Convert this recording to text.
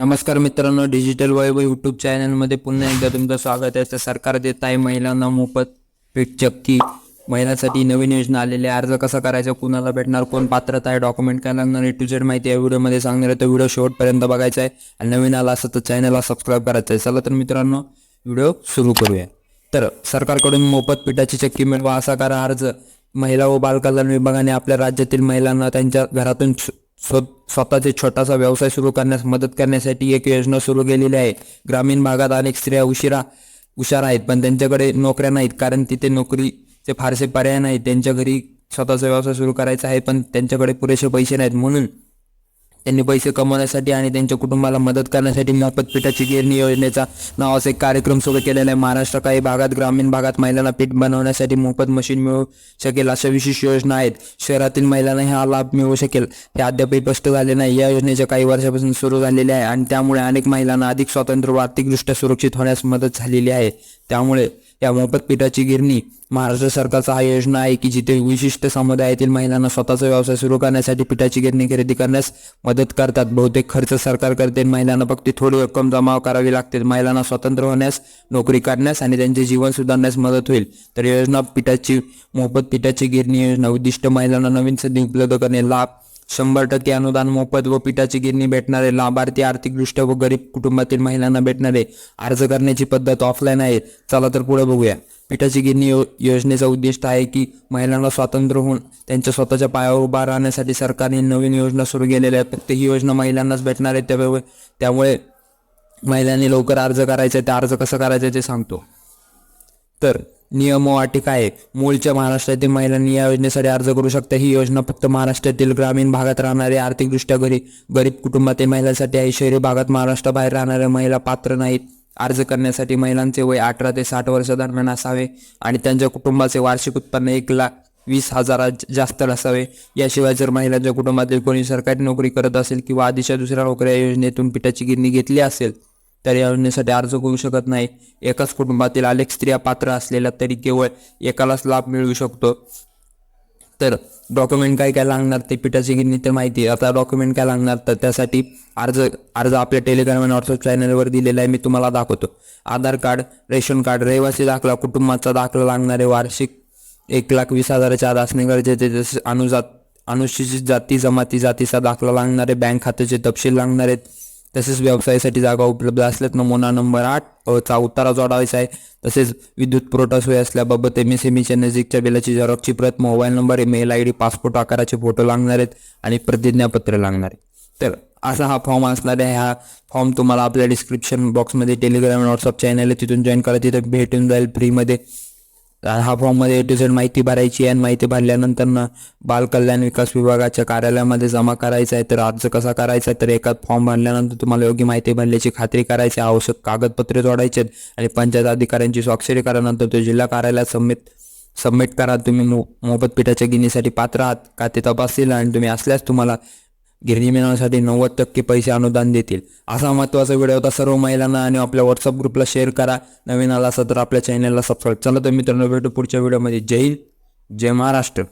नमस्कार मित्रांनो डिजिटल वैभव यूट्यूब चॅनलमध्ये पुन्हा एकदा तुमचं स्वागत आहे. तर सरकार देत आहे महिलांना मोफत पीठ चक्की महिलांसाठी नवीन योजना आलेली आहे. अर्ज कसा करायचा कुणाला भेटणार कोण पात्रता आहे डॉक्युमेंट काय लागणार ए टू झेड माहिती या व्हिडिओमध्ये सांगणार आहे तर व्हिडिओ शेवटपर्यंत बघायचा आहे. आणि नवीन आला असं तर चॅनलला सबस्क्राईब करायचं आहे. चला तर मित्रांनो व्हिडिओ सुरू करूया. तर सरकारकडून मोफत पिठाची चक्की मिळवा. असा करा अर्ज महिला व बालकल्याण विभागाने आपल्या राज्यातील महिलांना त्यांच्या घरातून स्व- स्वतःचे छोटासा व्यवसाय सुरू करण्यास मदत करण्यासाठी एक योजना सुरू केलेली आहे. ग्रामीण भागात अनेक स्त्रिया उशिरा हुशार आहेत पण त्यांच्याकडे नोकऱ्या नाहीत कारण तिथे नोकरीचे फारसे पर्याय नाहीत. त्यांच्या घरी स्वतःचा व्यवसाय सुरू करायचा आहे पण त्यांच्याकडे पुरेसे पैसे नाहीत. म्हणून त्यांनी पैसे कमवण्यासाठी आणि त्यांच्या कुटुंबाला मदत करण्यासाठी मोफत पिठाची गिरणी योजनेचा नावाचा एक कार्यक्रम सुरू केलेला आहे. महाराष्ट्र काही भागात ग्रामीण भागात महिलांना पीठ बनवण्यासाठी मोफत मशीन मिळू शकेल अशा विशेष योजना आहेत. शहरातील महिलांना हा लाभ मिळू शकेल. हे अद्यापही स्पष्ट झाले नाही. या योजनेच्या काही वर्षापासून सुरू झालेली आहे आणि त्यामुळे अनेक महिलांना अधिक स्वतंत्र व आर्थिकदृष्ट्या सुरक्षित होण्यास मदत झालेली आहे. त्यामुळे या मोफत पिठाची गिरणी महाराष्ट्र सरकारचा हा योजना आहे की जिथे विशिष्ट समुदायातील महिलांना स्वतःचा व्यवसाय सुरू करण्यासाठी पिठाची गिरणी खरेदी करण्यास मदत करतात. बहुतेक खर्च सरकार करते. महिलांना फक्त थोडी रक्कम जमा करावी लागते. महिलांना स्वतंत्र होण्यास नोकरी करण्यास आणि त्यांचे जीवन सुधारण्यास मदत होईल. तर योजना पिठाची मोफत पिठाची गिरणी योजना उद्दिष्ट महिलांना नवीन संधी उपलब्ध करणे लाभ शंभर टक्के अनुदान मोफत व पिठाची गिरणी भेटणारे लाभार्थी आर्थिकदृष्ट्या व गरीब कुटुंबातील महिलांना भेटणारे अर्ज करण्याची पद्धत ऑफलाईन आहे. चला तर पुढे बघूया. पिठाची गिरणी यो योजनेचा उद्दिष्ट आहे की महिलांना स्वातंत्र्य होऊन त्यांच्या स्वतःच्या पायावर उभा राहण्यासाठी सरकारने नवीन योजना सुरू केलेल्या आहे फक्त ही योजना महिलांनाच भेटणार आहे. त्यामुळे त्यामुळे महिलांनी लवकर अर्ज करायचा आहे ते अर्ज कसं करायचा ते सांगतो. तर नियम व अटिका आहे? मूळच्या महाराष्ट्रातील महिलांनी या योजनेसाठी अर्ज करू शकता. ही योजना फक्त महाराष्ट्रातील ग्रामीण भागात राहणारे आर्थिकदृष्ट्या गरीब गरीब कुटुंबातील महिलांसाठी आहे. शहरी भागात महाराष्ट्राबाहेर राहणाऱ्या महिला पात्र नाहीत. अर्ज करण्यासाठी महिलांचे वय अठरा ते साठ वर्ष दरम्यान असावे आणि त्यांच्या कुटुंबाचे वार्षिक उत्पन्न एक लाख वीस हजारात जास्त असावे. याशिवाय जर महिलांच्या कुटुंबातील कोणी सरकारी नोकरी करत असेल किंवा आधीच्या दुसऱ्या नोकऱ्या योजनेतून पिठाची गिरणी घेतली असेल तर या योजनेसाठी अर्ज करू शकत नाही. एकाच कुटुंबातील अनेक स्त्रिया पात्र असलेल्या तरी केवळ एकालाच लाभ मिळू शकतो. तर डॉक्युमेंट काय काय लागणार ते पिठाची गिरणी तर माहिती आहे. आता डॉक्युमेंट काय लागणार तर त्यासाठी अर्ज अर्ज आपल्या टेलिग्राम आणि व्हॉट्सअप चॅनलवर दिलेला आहे. मी तुम्हाला दाखवतो. आधार कार्ड रेशन कार्ड रहिवासी दाखला कुटुंबाचा दाखला लागणारे वार्षिक एक लाख वीस हजाराच्या आत असणे गरजेचे जसे अनुजात अनुसूचित जाती जमाती जातीचा दाखला लागणारे बँक खात्याचे तपशील लागणारे तसेच व्यवसायासाठी जागा उपलब्ध असल्यात. नमुना नंबर आठ अ चा उतारा जोडावायचा आहे. तसेच विद्युत पुरवठा सोय असल्याबाबत एम एस एम ईच्या नजीकच्या बिलाची झेरॉक्सची प्रत mobile number email I D passport आकाराचे फोटो लागणार आहेत आणि प्रतिज्ञापत्र लागणार आहे तर असा हा फॉर्म असणार आहे. हा फॉर्म तुम्हाला आपल्या डिस्क्रिप्शन बॉक्समध्ये टेलिग्राम व्हॉट्सअप चॅनल आहे तिथून जॉईन करा. तिथे भेटून जाईल फ्रीमध्ये. हा फॉर्ममध्ये ए टू झेड माहिती भरायची आहे आणि माहिती भरल्यानंतर ना बाल कल्याण विकास विभागाच्या कार्यालयामध्ये जमा करायचा आहे. तर अर्ज कसा करायचा? आहे तर एका फॉर्म भरल्यानंतर तुम्हाला योग्य माहिती भरल्याची खात्री करायची. आहे. आवश्यक कागदपत्रे जोडायचे आहेत आणि पंचायत अधिकाऱ्यांची स्वाक्षरी करानंतर तो जिल्हा कार्यालयात सबमिट सबमिट करा. तुम्ही मो मोफत पिठाच्या पात्र आहात का ते तपासतील आणि तुम्ही असल्यास तुम्हाला गिरणी मिळवण्यासाठी नव्वद टक्के पैसे अनुदान देतील. असा महत्त्वाचा व्हिडिओ होता. सर्व महिलांना आणि आपल्या व्हॉट्सअप ग्रुपला शेअर करा. नवीन आला असा तर आपल्या चॅनलला सबस्क्राईब चला तर मित्रांनो भेटू पुढच्या व्हिडिओमध्ये. जय हिंद जय महाराष्ट्र.